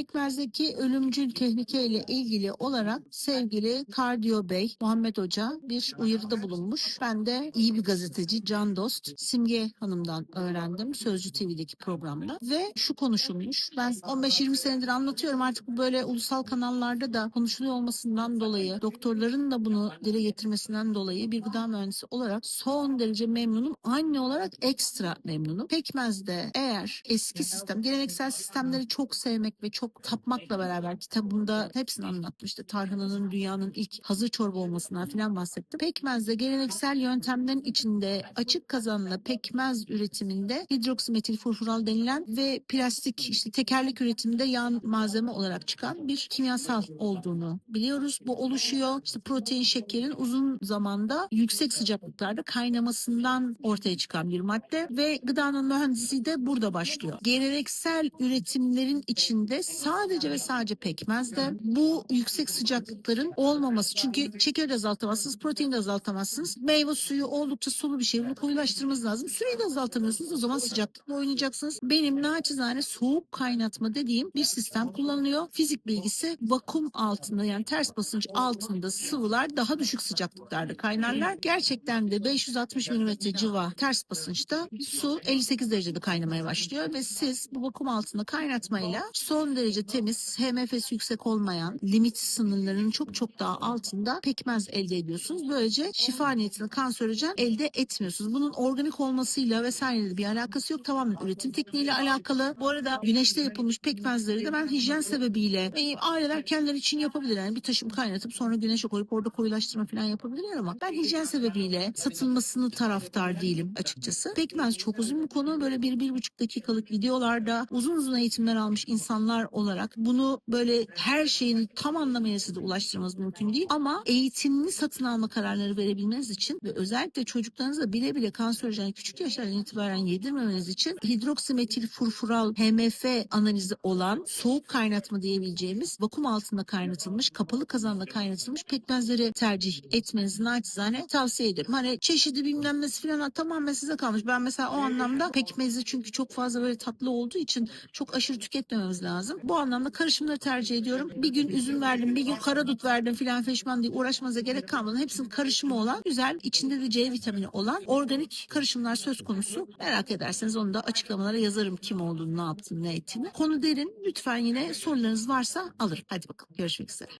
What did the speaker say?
Pekmez'deki ölümcül tehlike ile ilgili olarak sevgili Kardiyo Bey, Muhammed Hoca bir uyarıda bulunmuş. Ben de iyi bir gazeteci, can dost Simge Hanım'dan öğrendim Sözcü TV'deki programda ve şu konuşulmuş. Ben 15-20 senedir anlatıyorum artık bu böyle ulusal kanallarda da konuşuluyor olmasından dolayı, doktorların da bunu dile getirmesinden dolayı bir gıda mühendisi olarak son derece memnunum. Anne olarak ekstra memnunum. Pekmez'de eğer eski sistem, geleneksel sistemleri çok sevmek ve çok tapmakla beraber kitabımda hepsini anlatmıştı. Tarhananın dünyanın ilk hazır çorba olmasından filan bahsettim. Pekmez'de geleneksel yöntemlerin içinde açık kazanla pekmez üretiminde hidroksimetil furfural denilen ve plastik işte tekerlek üretiminde yan malzeme olarak çıkan bir kimyasal olduğunu biliyoruz. Bu oluşuyor. İşte protein şekerin uzun zamanda yüksek sıcaklıklarda kaynamasından ortaya çıkan bir madde ve gıdanın mühendisi de burada başlıyor. Geleneksel üretimlerin içinde sadece ve sadece pekmezde bu yüksek sıcaklıkların olmaması. Çünkü şeker de azaltamazsınız, protein de azaltamazsınız. Meyve suyu oldukça sulu bir şey. Bunu koyulaştırmanız lazım. Süreyi de azaltamıyorsunuz. O zaman sıcaklıkla oynayacaksınız. Benim naçizane soğuk kaynatma dediğim bir sistem kullanılıyor. Fizik bilgisi vakum altında yani ters basınç altında sıvılar daha düşük sıcaklıklarda kaynarlar. Gerçekten de 560 mm civa ters basınçta su 58 derecede kaynamaya başlıyor ve siz bu vakum altında kaynatmayla son derece temiz, HMF'si yüksek olmayan, limit sınırlarının çok çok daha altında pekmez elde ediyorsunuz. Böylece şifa niyetinde kanserojen elde etmiyorsunuz. Bunun organik olmasıyla vesaire bir alakası yok. Tamamen üretim tekniğiyle alakalı. Bu arada güneşte yapılmış pekmezleri de ben hijyen sebebiyle e, aileler kendileri için yapabilir. Yani bir taşım kaynatıp sonra güneşe koyup orada koyulaştırma falan yapabilirler ama ben hijyen sebebiyle satılmasını taraftar değilim açıkçası. Pekmez çok uzun bir konu. Böyle bir, bir buçuk dakikalık videolarda uzun uzun eğitimler almış insanlar olarak bunu böyle her şeyini tam anlamıyla size ulaştırmanız mümkün değil. Ama eğitimli satın alma kararları verebilmeniz için ve özellikle çocuklarınıza bile bile kanserojen küçük yaşlardan itibaren yedirmemeniz için hidroksimetil furfural HMF analizi olan soğuk kaynatma diyebileceğimiz vakum altında kaynatılmış, kapalı kazanda kaynatılmış pekmezleri tercih etmenizi naçizane tavsiye ederim. Hani çeşidi bilmem nesi falan tamamen size kalmış. Ben mesela o anlamda pekmezi çünkü çok fazla böyle tatlı olduğu için çok aşırı tüketmememiz lazım. Bu anlamda karışımları tercih ediyorum. Bir gün üzüm verdim, bir gün karadut verdim filan feşman diye uğraşmanıza gerek kalmadan hepsinin karışımı olan güzel, içinde de C vitamini olan organik karışımlar söz konusu. Merak ederseniz onu da açıklamalara yazarım kim olduğunu, ne yaptığını, ne ettiğini. Konu derin. Lütfen yine sorularınız varsa alırım. Hadi bakalım görüşmek üzere.